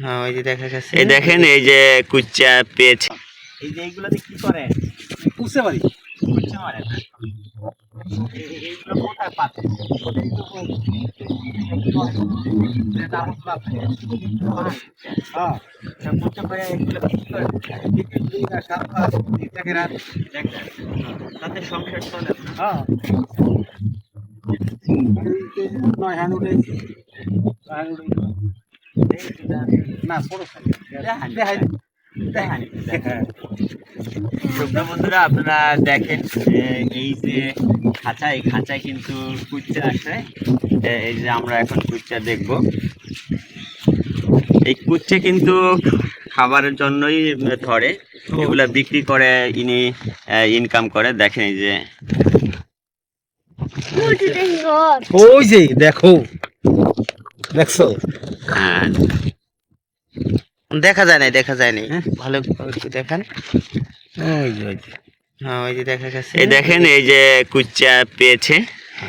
হ্যাঁ ওই যে দেখা গেছে এই দেখেন এই যে কুচ্চা পেয়েছে এই যে এইগুলোতে কি করে? বুঝতে পারি বুঝতে পারে না? এই- এই- এইগুলো কোথায় পাতে হ্যাঁ। তাতে সংসার চলে। হ্যাঁ নয় হ্যান্ড উঠে হ্যান্ড উঠে না বন্ধুরা আপনারা দেখেন এই যে খাঁচা এই খাঁচায় কিন্তু কুচ্চা আছে। এই যে আমরা এখন কুচ্চা দেখব। এই কুচ্ছে কিন্তু খাবারের জন্যই ধরে এগুলা বিক্রি করে ইনি ইনকাম করে। দেখেন এই যে। ওই যে দেখো। দেখছ? দেখা যায় নাই দেখা যায় নাই। হ্যাঁ? ভালো দেখেন। একটু দেখান ওই যে। হ্যাঁ ওই যে দেখা গেছে। এই দেখেন এই যে কুচ্চা পেয়েছে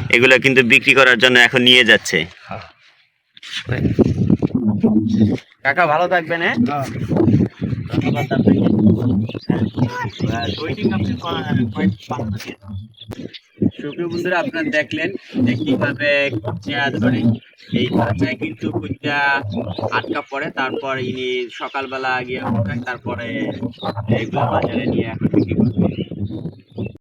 এগুলো কিন্তু বিক্রি করার জন্য এখন নিয়ে যাচ্ছে। কাকা ভালো থাকবেন হ্যাঁ। সুপ্রিয় বন্ধুরা, আপনারা দেখলেন যে কীভাবে কুচা ধরে। এই খাঁচায় কিন্তু কুচা আটকা পড়ে, তারপর ইনি সকালবেলা গিয়ে উঠায় তারপরে এগুলো বাজারে নিয়ে এখন